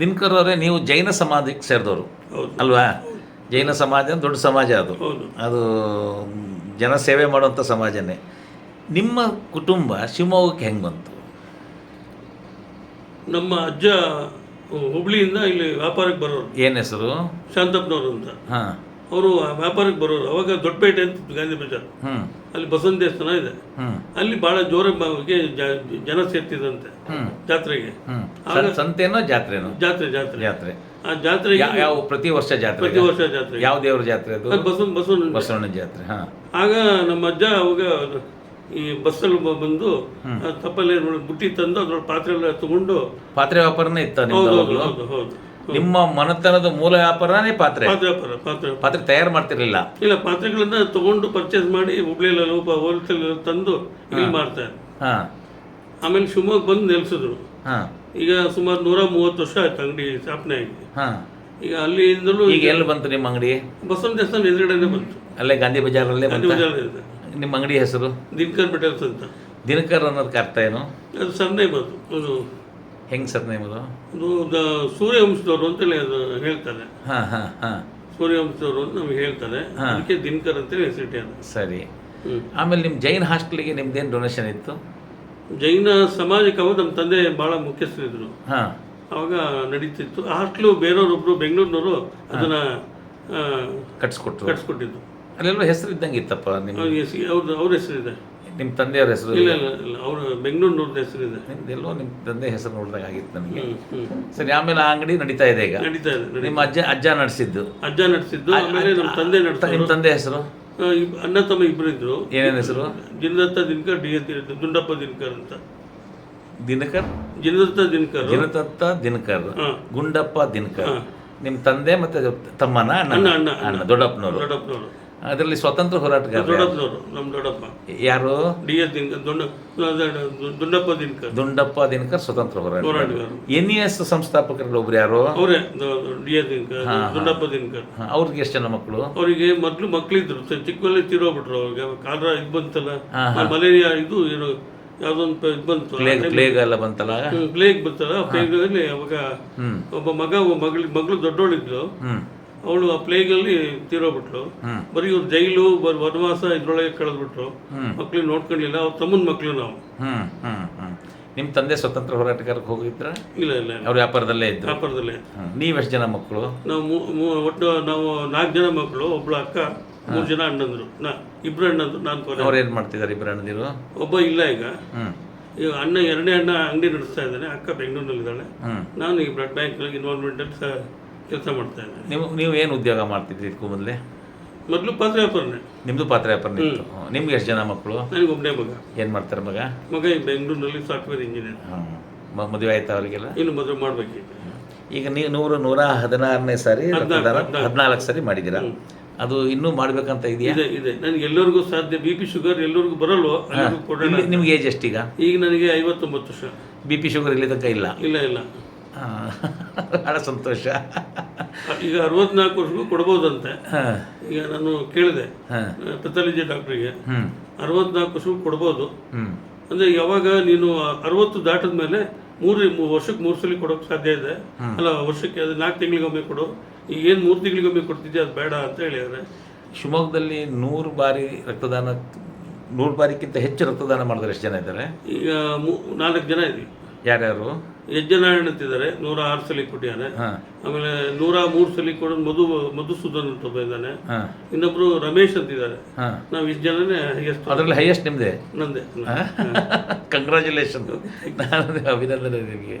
ದಿನಕರ್ ಅವರೇ ನೀವು ಜೈನ ಸಮಾಜಕ್ಕೆ ಸೇರಿದವರು. ಅಲ್ವಾ? ಜೈನ ಸಮಾಜ ದೊಡ್ಡ ಸಮಾಜ ಅದು. ಅದು ಜನ ಸೇವೆ ಮಾಡುವಂಥ ಸಮಾಜನೇ. ನಿಮ್ಮ ಕುಟುಂಬ ಶಿವಮೊಗ್ಗಕ್ಕೆ ಹೆಂಗೆ ಬಂತು? ನಮ್ಮ ಅಜ್ಜ ಹುಬ್ಳಿಯಿಂದ ಇಲ್ಲಿ ವ್ಯಾಪಾರಕ್ಕೆ ಬರೋರು. ಏನು ಹೆಸರು? ಶಾಂತಪ್ಪನವರು ಅಂತ. ಹಾಂ. ಅವರು ವ್ಯಾಪಾರಕ್ಕೆ ಬರೋರು. ಅವಾಗ ದೊಡ್ಡಪೇಟೆ ಅಂತ ಗಾಂಧಿ ಬಜಾರ್. ಹ್ಞೂ ಅಲ್ಲಿ ಬಸವನ ದೇವಸ್ಥಾನ ಇದೆ. ಅಲ್ಲಿ ಬಹಳ ಜೋರಾಗಿ ಜನ ಸೇರ್ತಿದಂತೆ ಜಾತ್ರೆಗೆ. ಸಂತೆನೋ ಜಾತ್ರೆನೋ? ಜಾತ್ರೆ ಜಾತ್ರೆ. ಜಾತ್ರೆ. ಆ ಜಾತ್ರೆ ಯಾವ ಪ್ರತಿ ವರ್ಷ ಜಾತ್ರೆ ಪ್ರತಿ ವರ್ಷ ಜಾತ್ರೆ. ಯಾವ ದೇವರ ಜಾತ್ರೆ ಅದು? ಬಸವನ ಬಸವನ ಬಸವಣ್ಣ ಜಾತ್ರೆ ಆಗ ನಮ್ಮ ಅಜ್ಜ ಅವಾಗ ಈ ಬಸ್ಸಲ್ಲಿ ಬಂದು ತಪ್ಪಲ್ಲಿ ತಪ್ಪಲೆ ಬುಟ್ಟಿ ತಂದು ಅದ್ರೊಳಗೆ ಪಾತ್ರೆ ಎಲ್ಲ ತಗೊಂಡು ಪಾತ್ರೆ ವ್ಯಾಪಾರನೇ ಇತ್ತ ಹೌದು? ಹೌದು ಹೌದು. ನಿಮ್ಮ ಮನೆತನದ ಮೂಲ ವ್ಯಾಪಾರನೇ ಪಾತ್ರೆ. ಪಾತ್ರೆ ವ್ಯಾಪಾರ ಪಾತ್ರೆ ವ್ಯಾಪಾರ. ಪಾತ್ರೆ ತಯಾರು ಮಾಡ್ತಿರ್ಲಿಲ್ಲ ಇಲ್ಲ ಪಾತ್ರೆಗಳನ್ನ ತಗೊಂಡು ಪರ್ಚೇಸ್ ಮಾಡಿ ಹುಬ್ಳಿಯಲ್ಲಿ ಹೋಲ್ಸೇಲ್ ತಂದು ಇಲ್ಲಿ ಮಾಡ್ತಾರೆ ಹಾ. ಆಮೇಲೆ ಶಿವಮೊಗ್ಗ ಬಂದು ನೆಲೆಸಿದ್ರು. ಹಾ. ಈಗ ಸುಮಾರು ನೂರ ಮೂವತ್ತು ವರ್ಷ ಆಯ್ತು ಅಂಗಡಿ ಸ್ಥಾಪನೆ ಆಗಿ. ಹಾಂ. ಈಗ ಅಲ್ಲಿಂದಲೂ ಈಗ ಎಲ್ಲಿ ಬಂತು ನಿಮ್ಮ ಅಂಗಡಿ? ಬಸವನ ದೇವಸ್ಥಾನ ಎದುರುಗಡೆನೆ ಬಂತು. ಅಲ್ಲೇ ಗಾಂಧಿ ಬಜಾರಲ್ಲೇ ಬಂತ? ನಿಮ್ಮ ಅಂಗಡಿ ಹೆಸರು? ದಿನಕರ್ ಬಿಟ್ಟಿರ್ತದೆ ಅಂತ. ದಿನಕರ್ ಅನ್ನೋದಕ್ಕೆ ಅರ್ಥ ಏನು? ಅದು ಸನ್ನೆ ಬಂತು. ಅದು ಹೆಂಗೆ ಸರ್ ನಿಮ್ಮದು? ಅದು ದ- ಸೂರ್ಯವಂಶದವರು ಅಂತೇಳಿ ಅದು ಹೇಳ್ತಾರೆ. ಹಾಂ ಹಾಂ ಹಾಂ. ಸೂರ್ಯವಂಶದವರು ಅಂತ ನಮ್ಗೆ ಹೇಳ್ತಾರೆ. ಅದಕ್ಕೆ ದಿನಕರ್ ಅಂತೇಳಿ ಹೆಸರಿಟ್ಟೆ ಅದು. ಸರಿ. ಹ್ಮ್. ಆಮೇಲೆ ನಿಮ್ಮ ಜೈನ್ ಹಾಸ್ಟೆಲ್ಗೆ ನಿಮ್ದೇನು ಡೊನೇಷನ್ ಇತ್ತು? ಜೈನ ಸಮಾಜಕ್ಕೆ ಅವಾಗ ನಮ್ಮ ತಂದೆ ಭಾಳ ಮುಖ್ಯಸ್ಥರಿದ್ರು. ಹಾಂ. ಅವಾಗ ನಡೀತಿತ್ತು. ಹಾಸ್ಟ್ಲು ಬೇರೆಯವರೊಬ್ರು ಬೆಂಗಳೂರಿನವರು ಅದನ್ನ ಆ, ಕಟ್ಸ್ಕೊಟ್ರು. ಕಟ್ಸ್ಕೊಟ್ಟಿದ್ದು ಅಲ್ಲೆಲ್ಲ ಹೆಸರು ಇದ್ದಂಗೆ ಇತ್ತಪ್ಪ ನಿಮ್ಮ ಅವ್ರಿಗೆ ಸಿ- ಅವ್ರ ಹೆಸರಿದೆ. ನಿಮ್ಮ ತಂದೆಯವ್ರ ಹೆಸರು ಇಲ್ಲ ಇಲ್ಲ ಇಲ್ಲ ಅವ್ರ ಬೆಂಗಳೂರಿನವ್ರದ್ದು ಇದೆ. ಎಲ್ಲೋ ನಿಮ್ಮ ತಂದೆ ಹೆಸರು ನೋಡಿದಾಗ ಆಗಿತ್ತು ನನಗೆ ಸರಿ ಆಮೇಲೆ ಆ ಅಂಗಡಿ ನಡೀತಾ ಇದೆ ಈಗ. ನಡೀತಾ ಇದೆ ನಿಮ್ಮ ಅಜ್ಜ ಅಜ್ಜ ನಡೆಸಿದ್ದು. ಅಜ್ಜ ನಡೆಸಿದ್ದು ಆಮೇಲೆ ನಮ್ಮ ತಂದೆ ನಡೆಸಿದ್ರು. ನಿಮ್ಮ ತಂದೆ ಹೆಸರು? ಇಬ್- ಅಣ್ಣ ತಮ್ಮ ಇಬ್ಬರು ಇದ್ರು. ಏನೇನು ಹೆಸರು? ಜಿನದತ್ತ ದಿನಕರ್ ಡಿ ಎಸ್ ದುಂಡಪ್ಪ ದಿನಕರ್ ಅಂತ. ದಿನಕರ್? ಜಿನದತ್ತ ದಿನಕರ್. ದಿನದತ್ತ ದಿನಕರ್. ಹಾ. ಗುಂಡಪ್ಪ ದಿನಕರ್. ನಿಮ್ಮ ತಂದೆ ಮತ್ತೆ ತಮ್ಮನ ಅಣ್ಣ ಅಣ್ಣ ಅಣ್ಣ. ಅಣ್ಣ ದೊಡ್ಡಪ್ಪನವರು. ದೊಡ್ಡಪ್ಪನವರು. ಅದರಲ್ಲಿ ಸ್ವತಂತ್ರ ಹೋರಾಟಗಾರ ದೊಡ್ಡಪ್ಪನವರು ನಮ್ಮ ದೊಡ್ಡಪ್ಪ. ಯಾರು? ಡಿ ಎಸ್ ದಿನಕರ್ ದೊಡ್ಡ ದಿನಕರ್. ದುಂಡಪ್ಪ ದಿನಕರ್ ಸ್ವತಂತ್ರ ಹೋರಾಟ. ಹೋರಾಟಗಾರರು. ಎನ್ ಇ ಎಸ್ ಸಂಸ್ಥಾಪಕರಲ್ಲಿ ಒಬ್ರು ಯಾರು? ಅವರೇ ಡಿ ಎಸ್ ದಿನಕರ್ ದುಂಡಪ್ಪ ದಿನಕರ್. ಹಾ, ಅವ್ರಿಗೆ ಎಷ್ಟು ಜನ ಮಕ್ಕಳು? ಅವರಿಗೆ ಮೊದಲು ಮಕ್ಕಳಿದ್ರು ಚಿಕ್ಕವಲ್ಲೇ ತೀರೋಗ್ಬಿಟ್ರು ಅವ್ರಿಗೆ ಕಾಲರ ಇದು ಬಂತಲ್ಲ? ಹಾ, ಮಲೇರಿಯಾ ಇದು ಏನು ಯಾವುದೊಂದು ಪ- ಇದು ಬಂತು. ಪ್ಲೇಗ್ ಪ್ಲೇಗ್ ಎಲ್ಲ ಬಂತಲ್ಲ? ಪ್ಲೇಗ್ ಬಂತಲ್ಲ ಪ್ಲೇಗಲ್ಲಿ ಅವಾಗ ಹ್ಮ್. ಒಬ್ಬ ಮಗ ಮಗಳು ಮಗಳು ದೊಡ್ಡವಳಿದ್ಲು. ಹ್ಮ್. ಅವಳು ಆ ಪ್ಲೇಗಲ್ಲಿ ಅಲ್ಲಿ ಹ್ಮ್. ಬರೀ ಇವ್ರು ಜೈಲು ಬರ್ ವನವಾಸ ಇದ್ರೊಳಗೆ ಕಳೆದ್ಬಿಟ್ರು. ಮಕ್ಳು ನೋಡ್ಕೊಂಡಿಲ್ಲ ಅವ್ರ ತಮ್ಮನ ಮಕ್ಳು ನಾವು. ನಿಮ್ಮ ತಂದೆ ಸ್ವತಂತ್ರ ಹೋರಾಟಗಾರಕ್ಕೆ ಹೋಗಿದ್ರ? ಇಲ್ಲ ಇಲ್ಲ. ಅವ್ರ ವ್ಯಾಪಾರದಲ್ಲೇ ಇದ್ರು? ವ್ಯಾಪಾರದಲ್ಲೇ ನೀವು ನೀವೆಷ್ಟು ಜನ ಮಕ್ಕಳು? ನಾವು ಒಟ್ಟು ನಾವು ನಾಲ್ಕು ಜನ ಮಕ್ಕಳು ಒಬ್ಳು ಅಕ್ಕ ಮೂರು ಜನ ಅಣ್ಣಂದ್ರು. ನಾ ಇಬ್ರು ಅಣ್ಣಂದ್ರು ನಾನು ಅವ್ರು ಏನು ಮಾಡ್ತಿದ್ದಾರೆ ಇಬ್ಬರು ಅಣ್ಣದಿರು? ಒಬ್ಬ ಇಲ್ಲ ಈಗ. ಈಗ ಅಣ್ಣ ಎರಡನೇ ಅಣ್ಣ ಅಂಗಡಿ ನಡೆಸ್ತಾ ಇದ್ದಾನೆ ಅಕ್ಕ ಬೆಂಗಳೂರಿನಲ್ಲಿದ್ದಾಳೆ. ನಾನು ಈ ಬ್ಲಡ್ ಬ್ಯಾಂಕ್ ಇನ್ವಾಲ್ವ್ಮೆಂಟಲ್ಲಿ ಸಹ ಕೆಲಸ ಮಾಡ್ತಾ ಇದ್ದೀನಿ ನೀವು ನೀವು ಏನು ಉದ್ಯೋಗ ಮಾಡ್ತಿದ್ರಿ ಇದಕ್ಕೂ ಮೊದಲೇ? ಮೊದಲು ಪಾತ್ರ ವ್ಯಾಪಾರನೇ. ನಿಮ್ಮದು ಪಾತ್ರ ವ್ಯಾಪಾರ ಇತ್ತು. ನಿಮ್ಗೆ ಎಷ್ಟು ಜನ ಮಕ್ಕಳು ನನಗೆ ಒಬ್ಬನೇ ಮಗ. ಏನು ಮಾಡ್ತಾರೆ ಮಗ? ಮಗ ಈ ಬೆಂಗಳೂರಿನಲ್ಲಿ ಸಾಫ್ಟ್ವೇರ್ ಇಂಜಿನಿಯರ್. ಹಾಂ ಮದುವೆ ಆಯ್ತಾ ಅವರಿಗೆಲ್ಲ? ಇನ್ನು ಮದುವೆ ಮಾಡಬೇಕಿತ್ತು ಈಗ ನೀವು ನೂರು ನೂರ ಹದಿನಾರನೇ ಸಾರಿ ಹದಿನಾಲ್ಕು. ಸಾರಿ ಮಾಡಿದ್ದೀರಾ? ಅದು ಇನ್ನೂ ಮಾಡ್ಬೇಕಂತ ಇದೆಯಾ? ಇದೆ ಇದೆ. ನನಗೆ ಎಲ್ಲರಿಗೂ ಸಾಧ್ಯ. ಬಿ ಪಿ ಶುಗರ್ ಎಲ್ಲರಿಗೂ ಬರಲ್ವೋ? ನಿಮ್ಗೆ- ನಿಮ್ಗೆ ಏಜ್ ಎಷ್ಟೀಗ ಈಗ ನನಗೆ ಐವತ್ತೊಂಬತ್ತು ವರ್ಷ. ಬಿ ಪಿ ಶುಗರ್ ಇಲ್ಲಿ ತನಕ ಇಲ್ಲ. ಇಲ್ಲ ಇಲ್ಲ. ಬಹಳ ಸಂತೋಷ. ಈಗ ಅರವತ್ನಾಲ್ಕು ವರ್ಷಕ್ಕೂ ಕೊಡ್ಬೋದಂತೆ. ಈಗ ನಾನು ಕೇಳಿದೆ. ಪೆಥಾಲಜಿ ಡಾಕ್ಟ್ರಿಗೆ. ಅರವತ್ನಾಲ್ಕು ವರ್ಷಕ್ಕೂ ಕೊಡ್ಬೋದು. ಅಂದ್ರೆ ಯಾವಾಗ ನೀನು ಅರವತ್ತು ದಾಟದ ಮೇಲೆ ಮೂರು ವರ್ಷಕ್ಕೆ ಮೂರು ಸಲ ಕೊಡೋಕೆ ಸಾಧ್ಯ ಇದೆ. ಅಲ್ಲ ವರ್ಷಕ್ಕೆ ಅದು ನಾಲ್ಕು ತಿಂಗಳಿಗೊಮ್ಮೆ ಕೊಡು. ಈಗ ಏನು ಮೂರು ತಿಂಗಳಿಗೊಮ್ಮೆ ಕೊಡ್ತಿದ್ದೆ ಅದು ಬೇಡ ಅಂತ ಹೇಳಿದ್ರೆ ಶಿವಮೊಗ್ಗದಲ್ಲಿ ನೂರು ಬಾರಿ ರಕ್ತದಾನ ನೂರು ಬಾರಿಗಿಂತ ಹೆಚ್ಚು ರಕ್ತದಾನ ಮಾಡಿದ್ರೆ ಎಷ್ಟು ಜನ ಇದ್ದಾರೆ? ಈಗ ಮೂ ನಾಲ್ಕು ಜನ ಇದ್ದೀವಿ ಯಾರ್ಯಾರು? ಯಜ್ಜನಾರಾಯಣ ಅಂತಿದ್ದಾರೆ. ನೂರ ಆರು ಸಲ ಕೊಟ್ಟಿದ್ದಾರೆ ಆಮೇಲೆ ನೂರ ಮೂರು ಸಲ ಕೊಡೋದು ಮಧು ಮಧುಸೂದನ್ ಅಂತ ಒಬ್ಬ ಇದ್ದಾನೆ ಇನ್ನೊಬ್ರು ರಮೇಶ್ ಅಂತಿದ್ದಾರೆ. ನಾವು ಇಷ್ಟು ಜನನೇ ಹೈಯೆಸ್ಟ್ ಅದರಲ್ಲಿ ಹೈಯೆಸ್ಟ್ ನಿಮ್ಮದೇ ನಂದೆ. ಕಂಗ್ರ್ಯಾಚುಲೇಷನ್ ಅಭಿನಂದನೆ ನಿಮಗೆ.